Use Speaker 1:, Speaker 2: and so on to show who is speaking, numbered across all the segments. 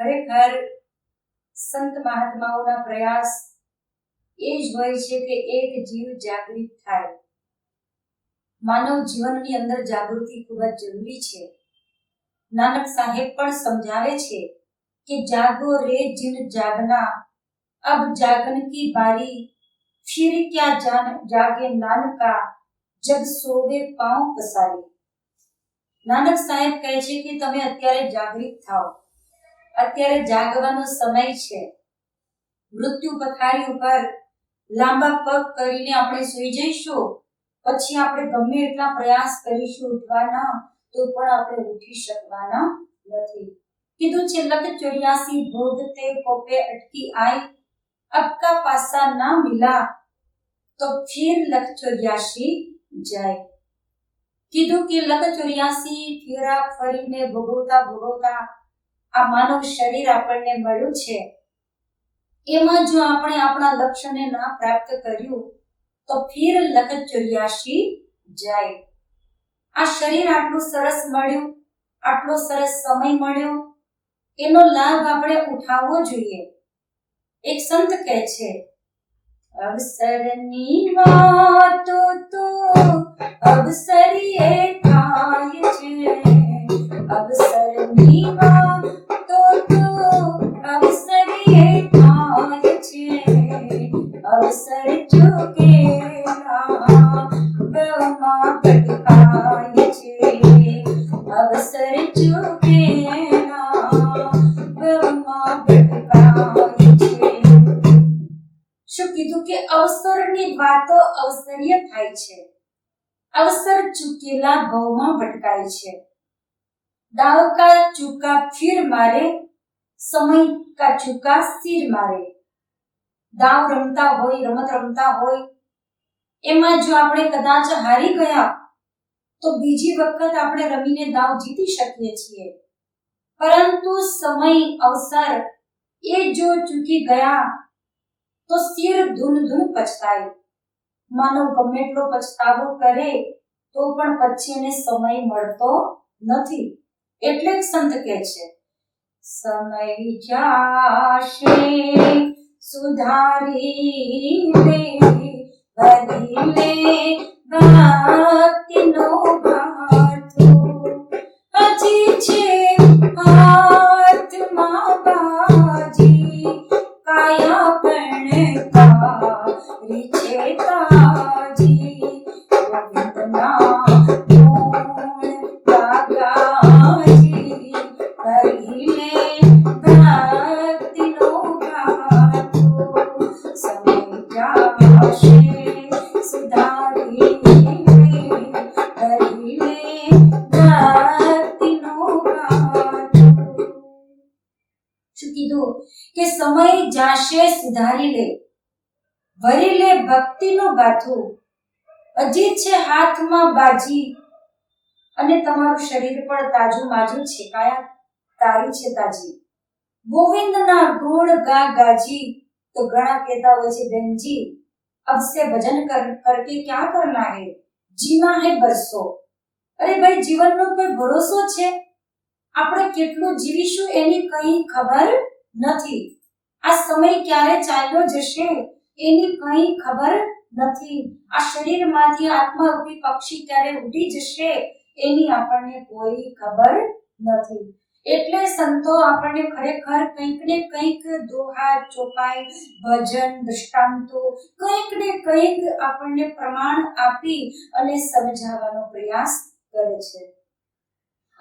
Speaker 1: ખરેખર સંત મહાત્માઓના પ્રયાસ એ જ હોય છે કે એક જીવ જાગૃત થાય માનવ જીવનની અંદર જાગૃતિ ખૂબ જ જરૂરી છે નાનક સાહેબ પણ સમજાવે છે કે જાગો રે જીન જાગના અબ જાગન કી બારી फिर क्या जान जागे नानका જબ સોવે પાઉં પસારી નાનક સાહેબ કહે છે કે તમે અત્યારે જાગૃત થાઓ અત્યારે જાગવાનો સમય છે. મૃત્યુ પથારી ઉપર લાંબા પગ કરીને આપણે સૂઈ જઈશું. પછી આપણે ગમે એટલા પ્રયાસ કરીશું ઉઠવાના, તો પણ આપણે ઉઠી શકવાના નથી. કીધું છે લગ ચોર્યાસી ભોગતે કોપે અટકી આઈ અબકા પાસા ના મિલા. તો ફિર લગ ચોર્યાસી જાય. કીધું કે લગ ચોર્યાસી ફેરા ફરીને ભોગવતા ભોગવતા આ માનવ શરીર આપણને મળ્યું છે. એમાં જો આપણે આપણા લક્ષ્યને ના પ્રાપ્ત કર્યું, તો ફિર લખત ચોર્યાસી જાય. આ શરીર આટલું સરસ મળ્યું, આટલો સરસ સમય મળ્યો, એનો લાભ આપણે ઉઠાવવો જોઈએ. એક સંત કહે છે, અવસરની વાતો તો અવસરીએ થાય છે, અવસરની વાતો અવસર ચૂકેલા ભવમાં ભટકાય છે. દાવ કા ચૂકા ફીર મારે, સમય કા ચૂકા સ્થિર મારે. દાવ રમતા હોય, રમત રમતા હોય, એમાં જો આપણે કદાચ હારી ગયા, તો બીજી વખત આપણે રમીને દાવ જીતી શકીએ છીએ. પરંતુ સમય, અવસર, એ જો ચૂકી ગયા, તો સ્થિર ધૂન ધૂન પછતાય. માનવ ગમે એટલો પછતાવો કરે, તો પણ પછી એને સમય મળતો નથી. એટલે જ સંત કહે છે, સમય જાશે સુધારી દે ભરી લે ભક્તિનો ગાથો હજી છે હાથમાં કે સમય જાશે સુધારી લે. ભરી લે ભક્તિનું ગાથું. અજીત છે હાથમાં બાજી. અને તમારું શરીર પણ તાજું માજું છેકાયા તારી છે તાજી. ગોવિંદના ગુણ ગા ગાજી. તો ઘણા કહેતા હોય છે બહેનજી अब से કર कर ક્યાં કરના હે? है જીના હે બરસો. અરે ભાઈ, જીવનનો કોઈ ભરોસો છે? આપણે કેટલું જીવીશું એની કઈ ખબર નથી. આ સમય ક્યારે ચાલ્યો જશે એની કઈ ખબર નથી. આ શરીરમાંથી આત્મારૂપી પક્ષી ક્યારે ઉડી જશે એની આપણને કોઈ ખબર નથી. એટલે સંતો આપણને ખરેખર કંઈક ને કંઈક દોહા, ચોપાઈ, ભજન દૃષ્ટાંતો કંઈક ને કંઈક આપણને પ્રમાણ આપી અને સમજાવવાનો પ્રયાસ કરે છે.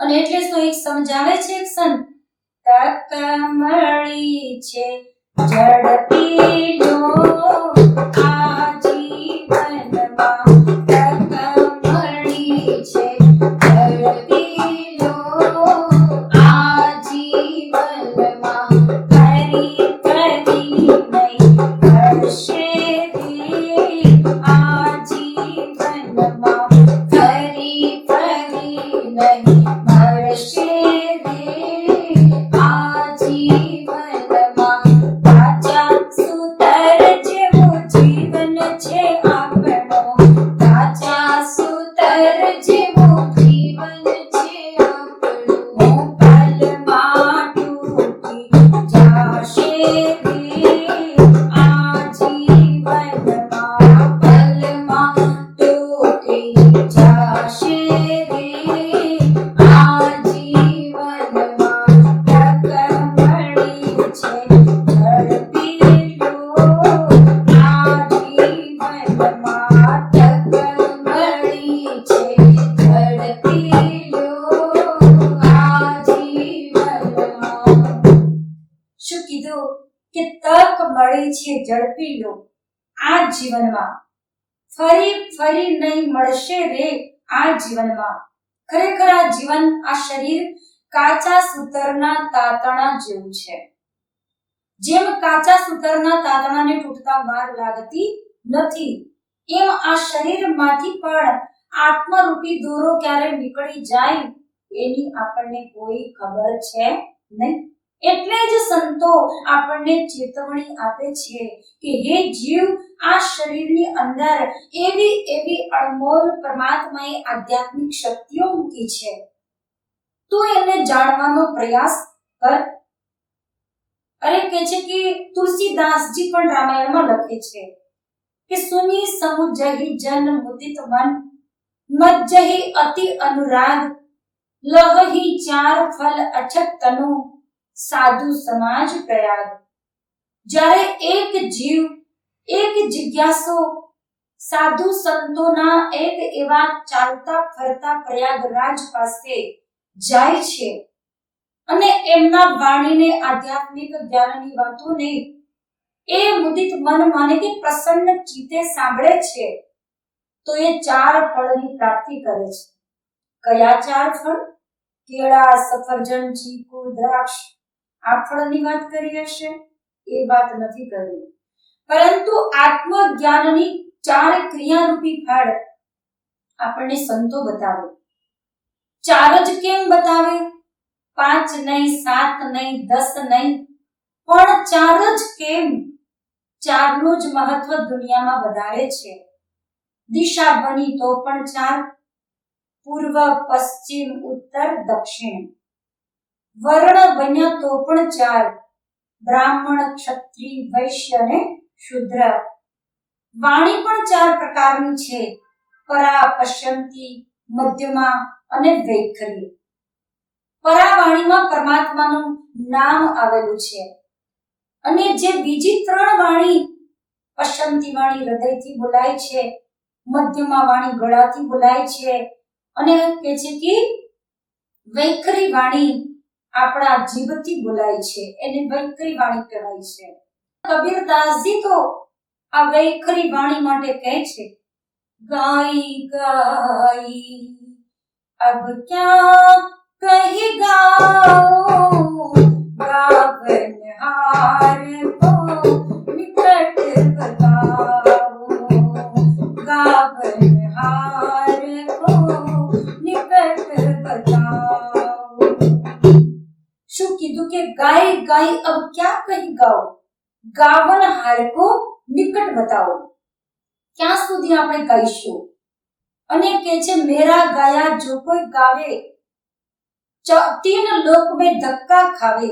Speaker 1: અને એટલે તો એક સમજાવે છે એક સંત તક મળી છે. ઝડપી લો આ જીવનમાં. ફરી ફરી નહીં મળશે રે આ જીવનમાં. ખરેખર આ જીવન, આ શરીર કાચા સૂતરના તાતણા જેવું છે. જેમ કાચા સૂતરના તાતણાને તૂટતા વાર લાગતી નથી, એમ આ શરીરમાંથી પણ આત્મરૂપી દોરો ક્યારે નીકળી જાય એની આપણને કોઈ ખબર છે નહીં. એટલે જ સંતો આપણને ચેતવણી આપે છે કે હે જીવ, આ શરીરની અંદર એવી એવી અણમોલ પરમાત્માએ આધ્યાત્મિક શક્તિઓ મૂકી છે. તું એને જાણવાનો પ્રયાસ કર. અરે કહે છે કે તુલસીદાસજી પણ રામાયણમાં લખે છે કે સુની સમુજહી જન મુદિત મન, મજ્જહી અતિ અનુરાગ લહહી ચાર ફલ અછત તનુ સાધુ સમાજ પ્રયાગ. જ્યારે એક જીવ, એક જિજ્ઞાસો, સાધુ સંતોના એક એવા ચાલતા ફરતા પ્રયાગરાજ પાસે જાય છે અને એમના વાણીને આધ્યાત્મિક જ્ઞાનની વાતોને એ મુદિત મન માને કે પ્રસન્ન ચિતે સાંભળે છે, તો એ ચાર ફળની પ્રાપ્તિ કરે છે. કયા ચાર ફળ? કેળા, સફરજન, ચીકુ, દ્રાક્ષ આ વાત કરી હશે? એ વાત નથી કરી. પરંતુ આત્મજ્ઞાનની ચાર ક્રિયારૂપી ફળ આપણને સંતો બતાવે. ચાર જ કેમ બતાવે? પાંચ નહીં, સાત નહીં, દસ નહીં, પણ ચાર જ કેમ? ચારનું જ મહત્વ દુનિયામાં વધારે છે. દિશા બની તો પણ ચાર. પૂર્વ, પશ્ચિમ, ઉત્તર, દક્ષિણ. વર્ણ બન્યા તો પણ ચાર બ્રાહ્મણ, ક્ષત્રિય, વૈશ્ય અને શુદ્ર. વાણી પણ ચાર પ્રકારની છે. પરા, પશ્યંતી, મધ્યમાં અને વૈખરી. પરાવાણીમાં પરમાત્માનું નામ આવેલું છે. અને જે બીજી ત્રણ વાણી પશ્ચંતી વાણી હૃદયથી બોલાય છે, મધ્યમાં વાણી ગળાથી બોલાય છે અને કે છે કે વૈખરી વાણી આપણા જીવથી બોલાય છે, એને વૈખરી વાણી કહેવાય છે. કબીરદાસજી તો આ વૈખરી વાણી માટે કહે છે, ગાઈ ગાઈ, અબ ક્યાં કહી ગાઓ ગાવન હાર કો કે ગાય ગાય અબ ક્યા કહી ગાઓ ગાવન હારકો નિકટ બતાવો ક્યાં સુધી આપણે ગાઈશું અને કે છે મેરા ગાયા જો કોઈ ગાવે તીન લોક મે ધક્કા ખાવે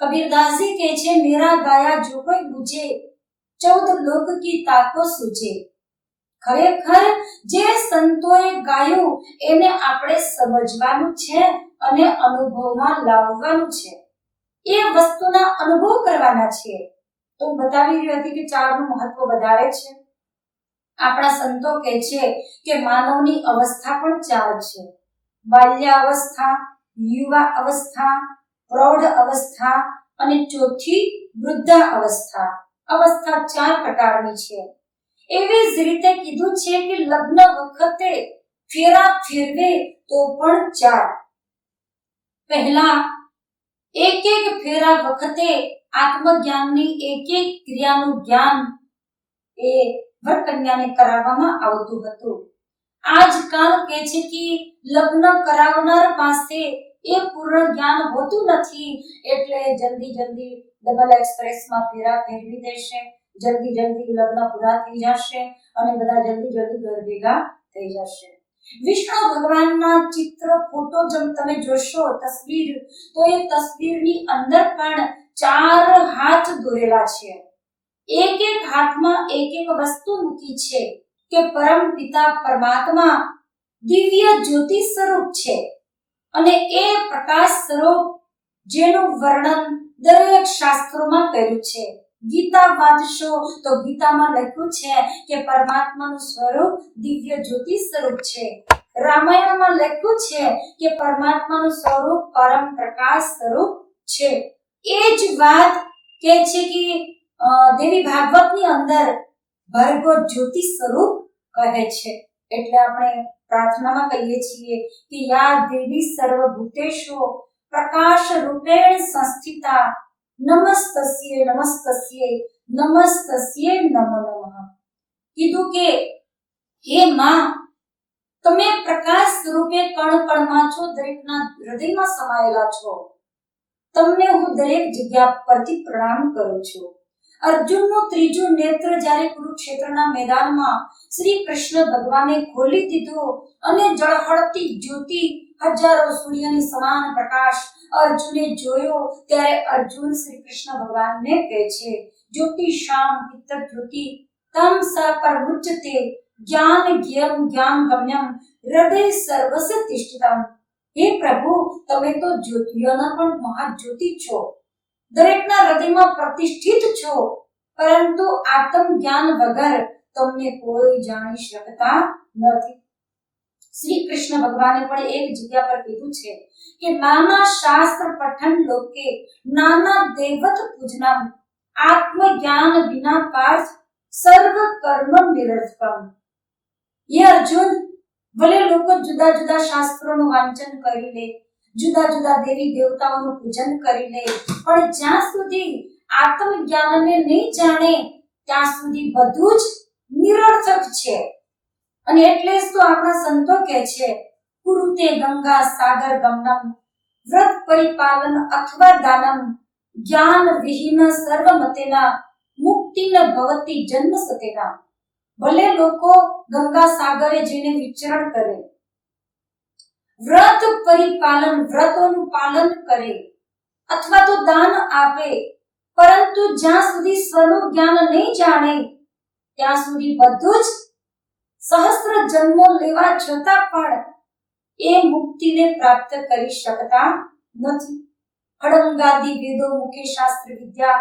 Speaker 1: કબીરદાસજી કહે છે મેરા ગાયા જો કોઈ બુજે ચૌદ લોક કી તાકો સૂજે ખરેખર જે સંતોએ ગાયું, એને આપણે સમજવાનું છે અને અનુભવમાં લાવવાનું છે. એ વસ્તુના અનુભવ કરવાના છે. તો બતાવી રહી હતી કે ચારનું મહત્વ વધારે છે. આપણા સંતો કહે છે કે માનવની અવસ્થા પણ ચાર છે. બાલ્ય અવસ્થા, યુવા અવસ્થા, પ્રૌઢ અવસ્થા અને ચોથી વૃદ્ધા અવસ્થા. અવસ્થા ચાર પ્રકારની છે. એવી જ રીતે કીધું છે કે લગ્ન વખતે ફેરા ફેરવે તો પણ ચાર પહેલા એક એક ફેરા વખતે આત્મજ્ઞાનની એક એક ક્રિયાનું જ્ઞાન એ વરકન્યાને કરાવવામાં આવતું હતું. આજકાલ કે છે કે લગ્ન કરાવનાર પાસે એ પૂર્ણ જ્ઞાન હોતું નથી એટલે જલ્દી જલ્દી ડબલ એક્સપ્રેસમાં ફેરા ફેરવી દેશે. જલ્દી જલ્દી લગ્ન પૂરા થઈ જશે અને બધા જલ્દી જલ્દી ઘર ભેગા થઈ જશે. વિષ્ણુ ભગવાનના ચિત્ર, ફોટો જેમ તમે જોશો, તસવીર, તો એ તસવીરની અંદર પણ ચાર હાથ દોરેલા છે. એક એક હાથમાં એક એક વસ્તુ મૂકી છે કે પરમ પિતા પરમાત્મા દિવ્ય જ્યોતિ સ્વરૂપ છે. અને એ પ્રકાશ સ્વરૂપ જેનું વર્ણન દરેક શાસ્ત્રોમાં કર્યું છે. ગીતા વાંચશો તો ગીતામાં લખ્યું છે કે પરમાત્માનું સ્વરૂપ દિવ્ય જ્યોતિ સ્વરૂપ છે. રામાયણમાં લખ્યું છે કે પરમાત્માનું સ્વરૂપ પરમ પ્રકાશ સ્વરૂપ છે. એ જ વાત કે છે કે દેવી ભાગવતની અંદર ભર્ગો જ્યોતિ સ્વરૂપ કહે છે. એટલે આપણે પ્રાર્થનામાં કહીએ છીએ કે યા દેવી સર્વભૂતેશો પ્રકાશ રૂપેણ સંસ્થિતા નમસ્તસ્યે નમસ્તસ્યે નમસ્તસ્યે નમો નમઃ કીધું કે હે માં તમે પ્રકાશ સ્વરૂપે કણ કણમાં છો દરેકના હૃદયમાં સમાયેલા છો। તમને હું દરેક જગ્યા પરથી પ્રણામ કરું છું। અર્જુનનું ત્રીજું નેત્ર જ્યારે કુરુક્ષેત્રના મેદાનમાં શ્રી કૃષ્ણ ભગવાને ખોલી દીધું અને જળહળતી જ્યોતિ હજારો સૂર્યની સમાન પ્રકાશ અર્જુને જોયો ત્યારે અર્જુન શ્રી કૃષ્ણ ભગવાનને કહે છે, જ્યોતિ શામ પિત્ત જ્યોતિ તમ સ પરમુચ્યતે જ્ઞાન જ્ઞમ જ્ઞાન ગમ્યમ, હૃદય સર્વસ્ય તિષ્ઠિતમ. હે પ્રભુ, તમે તો જ્યોતિઓના પણ મહાજ્યોતિ છો. દરેકના હૃદયમાં પ્રતિષ્ઠિત છો. પરંતુ આત્મ જ્ઞાન વગર તમને કોઈ જાણી શકતા નથી. શ્રી કૃષ્ણ ભગવાને પણ એક જગ્યા પર કીધું છે કે નાના શાસ્ત્ર પઠન લોકે નાના દેવત પૂજના આત્મ જ્ઞાન વિના પાર્થ સર્વ કર્મ નિરર્થકમ. એ અર્જુન, ભલે લોકો જુદા જુદા શાસ્ત્રોનું વાંચન કરી લે, જુદા જુદા દેવી દેવતાઓનું પૂજન કરી લે, પણ જ્યાં સુધી આત્મ જ્ઞાનને નહીં જાણે, ત્યાં સુધી બધું જ નિરર્થક છે. અને એટલે જ તો આપણા સંતો કહે છે કુરુતે ગંગા સાગર ગમનમ, વ્રત પરિપાલન અથવા દાનમ, જ્ઞાન વિહીન સર્વમતેના મુક્તિ ન ભવતી જન્મ સતેના. ભલે લોકો ગંગા સાગરે જઈને વિચરણ કરે, વ્રત પરિપાલન વ્રતોનું પાલન કરે, અથવા તો દાન આપે, પરંતુ જ્યાં સુધી સ્વનું જ્ઞાન નહીં જાણે, ત્યાં સુધી બધું જ સહસ્ત્ર જન્મો લેવા છતાં પણ એ મુક્તિને પ્રાપ્ત કરી શકતા નથી. હડંગાદી વેદો મુખ્ય શાસ્ત્ર વિદ્યા,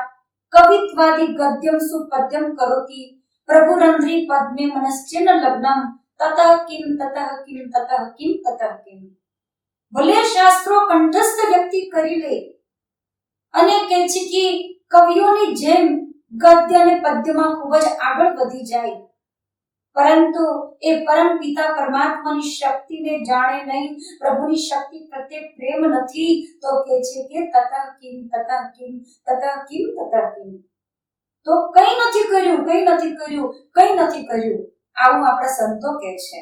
Speaker 1: કવિત્વાદી ગદ્યમ સુપદ્યમ કરોતી, પ્રભુરંધ્રી પદ્મે મનસ્ચેન લગ્નમ, તતઃ કિમ તતઃ કિમ તતઃ કિમ તતઃ કિમ. ભલે શાસ્ત્રો કંઠસ્થ વ્યક્તિ કરી લે, અને કહે છે કે કવિઓની જેમ ગદ્ય અને પદ્યમાં ખૂબ જ આગળ વધી જાય. પરંતુ એ પરમ પિતા પરમાત્માની શક્તિને જાણે નહીં, પ્રભુની શક્તિ પ્રત્યે પ્રેમ નથી, તો કે છે કે તતઃ કિમ તતઃ કિમ તતઃ કિમ તતઃ કિમ. તો કઈ નથી કર્યું, કઈ નથી કર્યું, કઈ નથી કર્યું. આવું આપણા સંતો કહે છે.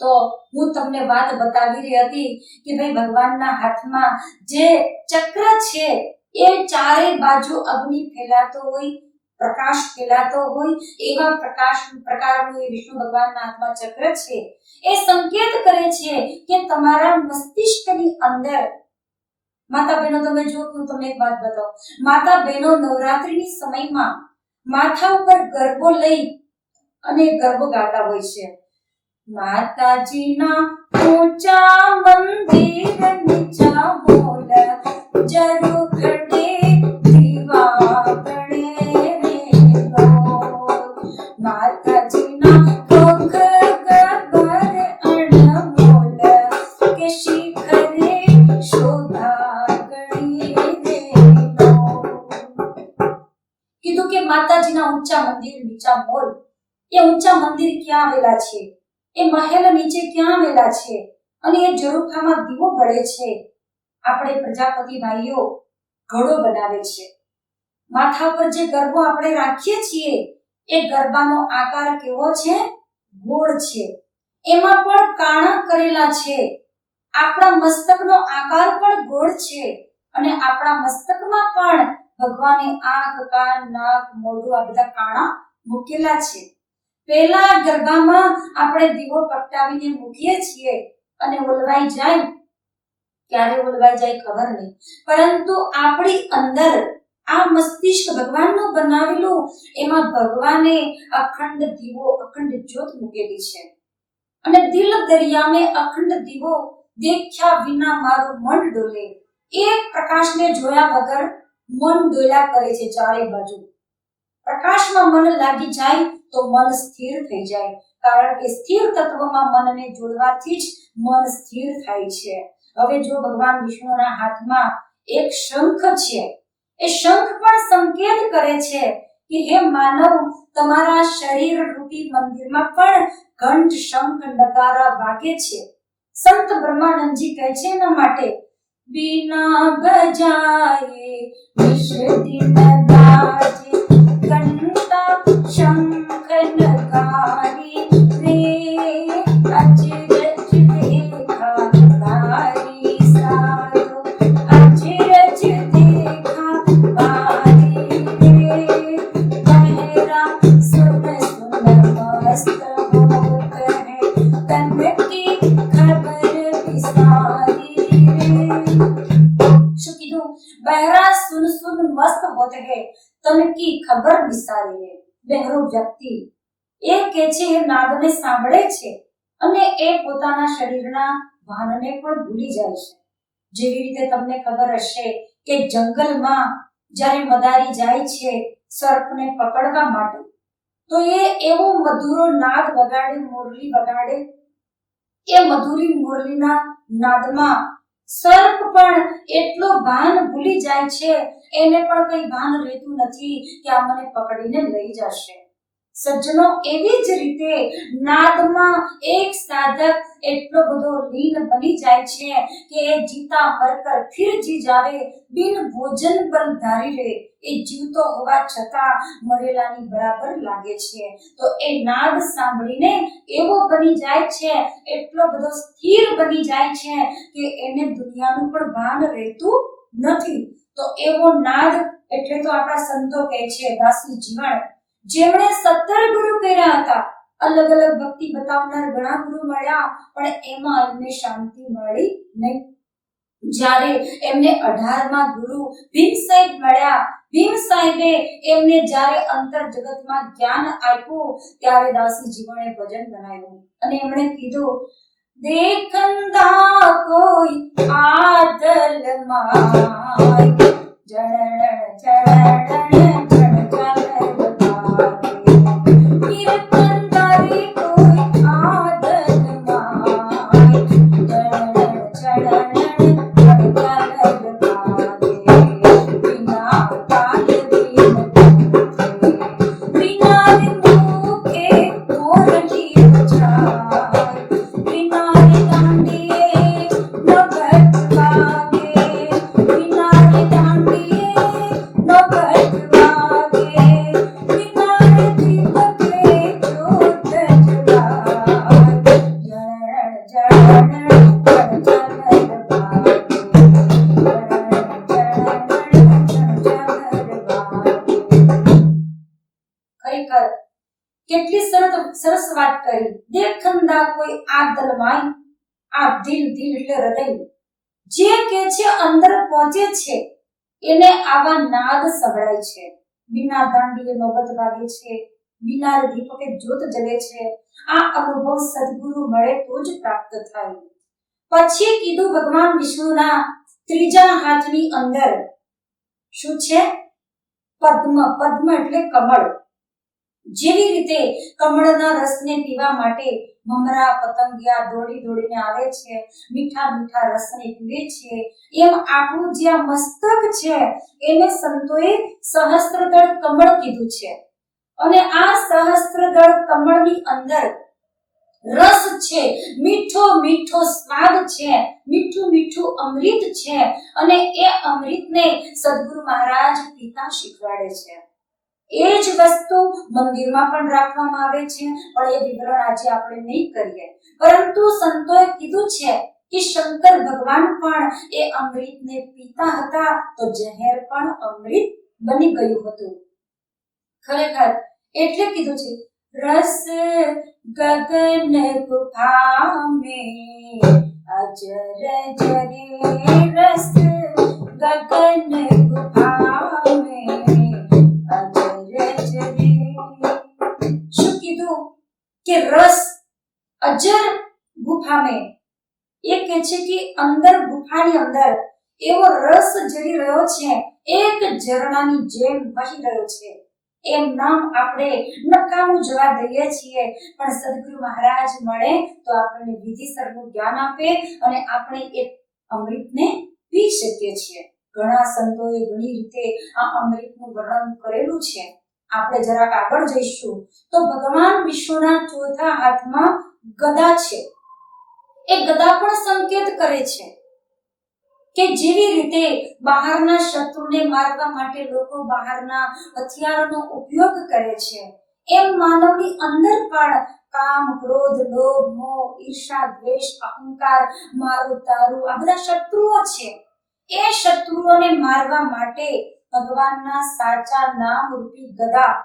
Speaker 1: તો હું તમને વાત બતાવી રહી હતી કે ભાઈ ભગવાનના હાથમાં જે ચક્ર છે, એ ચારે બાજુ અગ્નિ ફેલાતો હોય પ્રકાશ ફેલાતો હોય એવા પ્રકાશ, પ્રકારનું એ વિષ્ણુ ભગવાનના આત્મા ચક્ર છે. એ સંકેત કરે છે કે તમારા મસ્તિષ્કની અંદર માતા બહેનો તમે જો હું તમને એક વાત બતાવું. માતા બહેનો નવરાત્રિની સમયમાં માથા ઉપર ગરબો લઈ અને ગરબો ગાતા હોય છે. માતાજીના ઊંચા મંદિર નીચા બોલ જરૂર ઘટે ઊંચા મંદિર નીચા મોલ. એ ઊંચા મંદિર ક્યાં આવેલા છે? એ મહેલ નીચે ક્યાં આવેલા છે? અને એ ઝરૂખામાં દીવો બળે છે? આપણે પ્રજાપતિ ભાઈઓ ઘડો બનાવે છે. માથા પર જે ગરબો આપણે રાખીએ છીએ, એ ગરબાનો આકાર કેવો છે? ગોળ છે. એમાં પણ કાણા કરેલા છે. આપણા મસ્તકનો આકાર પણ ગોળ છે. અને આપણા મસ્તકમાં પણ ભગવાને આંખ કાન, નાક, મોઢું આ બધા કાણા મૂકેલા છે. પહેલા ગરબામાં આપણે દીવો પ્રગટાવીને મૂકીએ છીએ અને ઓલવાઈ જાય. ક્યારે ઓલવાઈ જાય ખબર નહીં. પરંતુ આપણી અંદર આ મસ્તિષ્ક ભગવાનનું બનાવેલું એમાં ભગવાને અખંડ દીવો, અખંડ જ્યોત મૂકેલી છે. અને દિલ દરિયામે અખંડ દીવો દેખ્યા વિના મારું મન ડોલે. એક પ્રકાશને જોયા વગર મન ડોલ્યા કરે છે ચારે બાજુ. પ્રકાશમાં મન લાગી જાય તો મન સ્થિર થઈ જાય, કારણ કે સ્થિર તત્વમાં મનને જોડવાથી જ મન સ્થિર થાય છે. હવે જો ભગવાન વિષ્ણુના હાથમાં એક શંખ છે, એ શંખ પણ સંકેત કરે છે કે હે માનવ, તમારા શરીર રૂપી મંદિરમાં પણ ઘંટ શંખ નગારા વાગે છે. સંત બ્રહ્માનંદજી કહે છે એના માટે બીના બજાયે વિષ દિન બાજે વિસારી બહેરો વ્યક્તિ એ કે છે નાદને સાંભળે છે. અને એ પોતાના શરીરના ભાનને પણ ભૂલી જાય છે. જેવી રીતે તમને ખબર હશે કે જંગલમાં જ્યારે મદારી જાય છે સર્પને પકડવા માટે, તો એ એવો મધુરો નાદ વગાડે, મુરલી વગાડે. એ મધુરી મુરલીના નાદમાં સર્પ પણ એટલો ભાન ભૂલી જાય છે, એને પણ કઈ ભાન રહેતું નથી કે આ મને પકડીને લઈ જશે. સજ્જનો એવી જ રીતે નાદમાં એક સાધક એટલો બધો લીન બની જાય છે કે એ જીતા મરકર ફિર જી જાવે, બિન ભોજન પર ધારી રહે એ જીવતો હોવા છતાં મરેલાની બરાબર લાગે છે. તો એ નાદ સાંભળીને એવો બની જાય છે, એટલો બધો સ્થિર બની જાય છે કે એને દુનિયાનું પણ ભાન રહેતું નથી. તો એવો નાદ એટલે તો આપણા સંતો કહે છે, દાસી જીવન જેમણે સત્તર ગુરુ કર્યા હતા. અલગ અલગ ભક્તિ બતાવનાર ઘણા ગુરુ મળ્યા, પણ એમાં એમને શાંતિ મળી નહીં. જ્યારે એમને અઢારમાં ગુરુ ભીમ સાહેબ મળ્યા, ભીમ સાહેબે એમને જ્યારે અંતર જગતમાં જ્ઞાન આપ્યું, ત્યારે દાસી જીવને ભજન બનાવ્યું અને એમણે કીધું, દેખંદા કોઈ આદલ માય જણણ જણણ દલમાઈ આ દિલ દિલ એટલે હૃદય જે કે છે અંદર પહોંચે છે, એને આવા નાદ સંભળાય છે. બિના દાંડીએ નોબત વાગે છે, બિના દીપકે જ્યોત જલે છે. આ અનુભવ સદગુરુ મળે તો જ પ્રાપ્ત થાય. પછી કીધું ભગવાન વિષ્ણુના ત્રીજા હાથની અંદર. શું છે? પદ્મ પદ્મ એટલે કમળ. જેવી રીતે કમળના રસને પીવા માટે મમરા પતંગિયા દોડી દોડીને આવે છે, મીઠા મીઠા રસને પીવે છે. એમ આપણું જે આ મસ્તક છે, એને સંતોએ સહસ્ત્રદળ કમળ કીધું છે. અને આ સહસ્ત્રદળ કમળની અંદર રસ છે, મીઠો મીઠો સ્વાદ છે, મીઠું મીઠું અમૃત છે. અને એ અમૃતને સદગુરુ મહારાજ પિતા શીખવાડે છે. એ જ વસ્તુ મંદિરમાં પણ રાખવામાં આવે છે, પણ એ વિવરણ આજે આપણે નહીં કરીએ. પરંતુ સંતોએ કીધું છે કે શંકર ભગવાન પણ એ અમૃતને પીતા હતા તો જહેર પણ અમૃત બની ગયું હતું. ખરેખર એટલે કીધું છે, રસ ગગન ગુફા મે અજર જરે રસ ગગન ગુફા રસ અજર ગુફા में એ કહે છે કે અંદર ગુફાની અંદર એવો રસ જરી રહ્યો છે, એક ઝરણાની જેમ વહી રહ્યો છે. એમ નામ આપણે નકામું જવા દઈએ છીએ, પણ સદગુરુ મહારાજ મળે તો આપણને વિધિસરનું જ્ઞાન આપે અને આપણે એ અમૃતને પી શકીએ છીએ. ઘણા સંતોએ ઘણી રીતે આ અમૃતનું વર્ણન કરેલું છે. આપણે જરાક આગળ જઈશું. તો ભગવાન વિષ્ણુના ચોથા હાથમાં ગદા છે. એ ગદા પણ સંકેત કરે છે કે જેવી રીતે બહારના શત્રુને મારવા માટે લોકો બહારના હથિયારોનો ઉપયોગ કરે છે, એમ માનવની અંદર પણ કામ, ક્રોધ, લોભ, મોહ, ઈર્ષા, દ્વેષ, અહંકાર, મારું તારું, આ બધા શત્રુઓ છે. એ શત્રુઓને મારવા માટે ભગવાનના સાચા નામ રૂપી ગદા.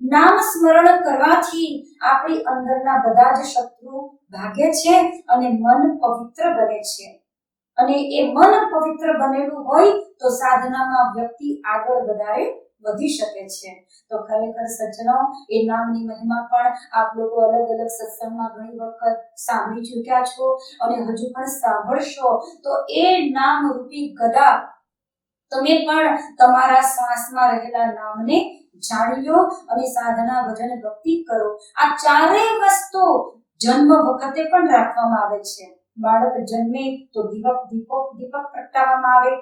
Speaker 1: નામ સ્મરણ કરવાથી આપણી અંદરના બધા જ શત્રુ ભાગે છે અને મન પવિત્ર બને છે. અને એ મન પવિત્ર બનેલું હોય તો સાધનામાં વ્યક્તિ આગળ વધારે વધી શકે છે. તો ખરેખર સજ્જનો, એ નામની મહિમા પણ આપ લોકો અલગ અલગ સત્સંગમાં ઘણી વખત સાંભળી ચૂક્યા છો અને હજુ પણ સાંભળશો તો એ નામ રૂપી ગદા તમે પણ તમારા શ્વાસમાં રહેલા નામને જાણી લો અને સાધના, ભજન, ભક્તિ કરો. આ ચારેય વસ્તુ જન્મ વખતે પણ રાખવામાં આવે છે. બાળક જન્મે તો દીપક દીપક દીપક પ્રગટાવવામાં આવે.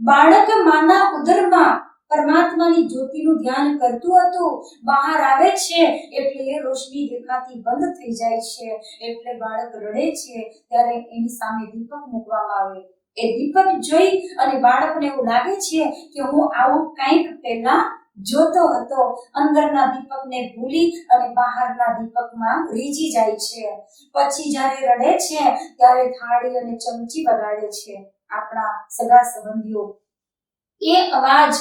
Speaker 1: બાળક માના ઉદરમાં પરમાત્માની જ્યોતિનું ધ્યાન કરતું હતું. બહાર આવે છે એટલે એ રોશની દેખાતી બંધ થઈ જાય છે. એટલે બાળક રડે છે ત્યારે એની સામે દીપક મૂકવામાં આવે. એ દીપક જોઈ અને બાળકને એવું લાગે છે કે હું આવું કંઈક પહેલા જોતો હતો. અંદરના દીપકને ભૂલી અને બહારના દીપકમાં રીજી જાય છે. પછી જ્યારે રડે છે, ત્યારે થાળી અને ચમચી બગાડે છે. આપણા સગા સંબંધીઓ, એ અવાજ,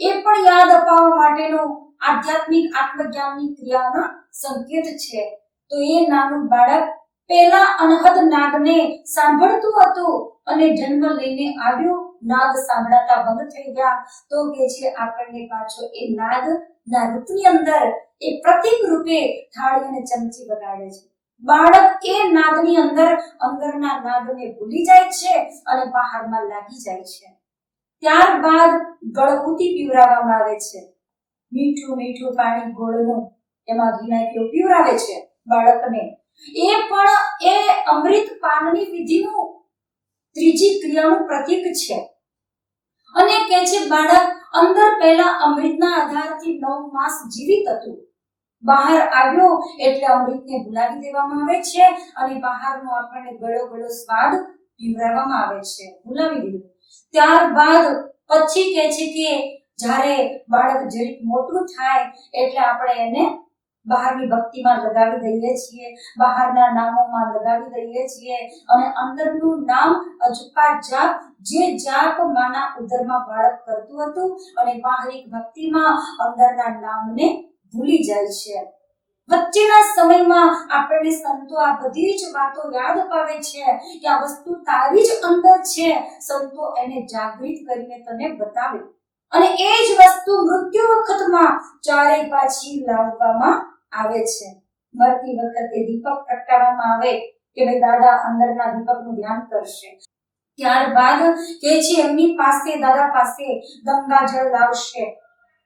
Speaker 1: એ પણ યાદ અપાવવા માટેનો આધ્યાત્મિક આત્મજ્ઞાનની ક્રિયાના સંકેત છે. તો એ નાનું બાળક પેલા અનહદ નાદને સાંભળતું હતું અને જન્મ લઈને આવ્યું. નાદ સાંભળાતા બંધ થઈ ગયા. તો કે છે, આપણને પાછો એ નાદ ના રૂપની અંદર એ પ્રતિક રૂપે થાળી અને ચમચી વગાડે છે. બાળક એ નાદની અંદર અંદરના નાદને ભૂલી જાય છે અને બહારમાં લાગી જાય છે. ત્યારબાદ ગળહુતી પીવરાવવામાં આવે છે. મીઠું મીઠું પાણી ગોળનું એમાં ઘી નાખ્યો પીવરાવે છે. બાળકને એ પણ એ અમૃત પાનની વિધિનું ત્રીજી ક્રિયાનું પ્રતીક છે. અને કે છે, બાળક, અંદર પહેલા અમૃતના આધારથી નવ માસ જીવિત હતું. બહાર આવ્યો એટલે અમૃતને ભૂલાવી દેવામાં આવે છે અને બહારનો આપણને ગળો ગળો સ્વાદ પીવડાવવામાં આવે છે. ભૂલાવી દીધું. ત્યારબાદ પછી કે છે કે જ્યારે બાળક જરીક મોટું થાય એટલે આપણે એને બહારની ભક્તિમાં લગાવી દઈએ છીએ, બહારના નામોમાં લગાવી દઈએ છીએ અને અંદરનું નામ અજપા જાપ, જે જાપ માના ઉદરમાં બાળક કરતું હતું અને બાહરિક ભક્તિમાં અંદરના નામને ભૂલી જાય છે. વચ્ચેના સમયમાં આપણને સંતો આ બધી જ વાતો યાદ અપાવે છે કે આ વસ્તુ તારી જ અંદર છે. સંતો એને જાગૃત કરીને તને બતાવે. અને એ જ વસ્તુ મૃત્યુ વખતમાં ચારે પાછી લાવવામાં આવે છે. મરતી વખતે દીપક પ્રગટાવવામાં આવે કે ભાઈ દાદા અંદરના દીપકનું ધ્યાન કરશે. ત્યારબાદ કે છે, એમની પાસે, દાદા પાસે ગંગા જળ લાવશે,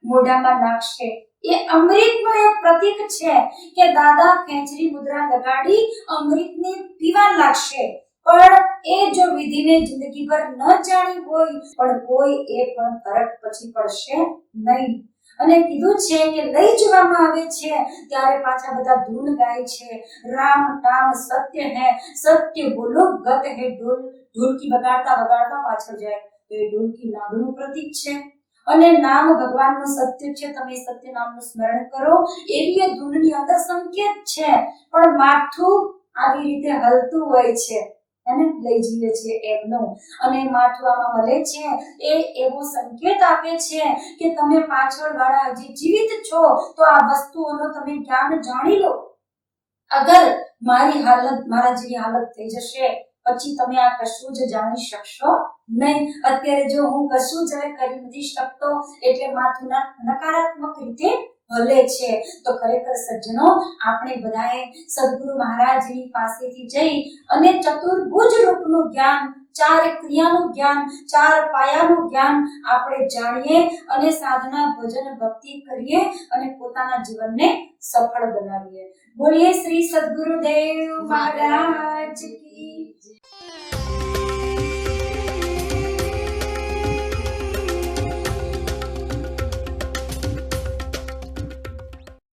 Speaker 1: મોઢામાં નાખશે. એ અમૃતનો એક પ્રતીક છે કે દાદા ખેંચરી મુદ્રા લગાડી અમૃતને પીવા લાગશે. પણ એ જો વિધિને જિંદગીભર ન જાણી હોય, પણ કોઈ એ પણ ફરક પછી પડશે નહીં. અને કીધું છે કે લઈ જવામાં આવે છે, ત્યારે પાછા બધા ધૂન ગાય છે. રામ રામ સત્ય હે, સત્ય બોલો, ગત હે ઢોલ. ઢોલકી વગાડતા વગાડતા પાછળ જાય. તો એ ઢોલકી નાદનું પ્રતીક છે. અને નામ ભગવાનનું સત્ય છે. તમે સત્ય નામનું સ્મરણ કરો. એવી એ ધૂનની અંદર સંકેત છે. પણ માથું આવી રીતે હલતું હોય છે. એને લઈ જઈએ છીએ એમનું. અને માથવામાં મળે છે, એ એવો સંકેત આપે છે કે તમે પાછળ વાળા હજી જીવિત છો, તો આ વસ્તુઓનો તમે જ્ઞાન જાણી લો. અગર મારી હાલત, મારા જેવી હાલત થઈ જશે, પછી તમે આ કશું જ જાણી શકશો નહીં. અત્યારે જો હું કશું જ કરી નથી શકતો, એટલે માથું નકારાત્મક રીતે હલે છે તો ખરેખર સજ્જનો, આપણે બધાએ સદગુરુ મહારાજની પાસેથી જઈ અને ચતુર્ભુજ રૂપનું જ્ઞાન, ચાર ક્રિયાનું જ્ઞાન, ચાર પાયાનું જ્ઞાન આપણે જાણીએ અને સાધના, ભજન, ભક્તિ કરીએ અને પોતાના જીવનને સફળ બનાવીએ બોલીએ શ્રી સદગુરુદેવ મહારાજ કી.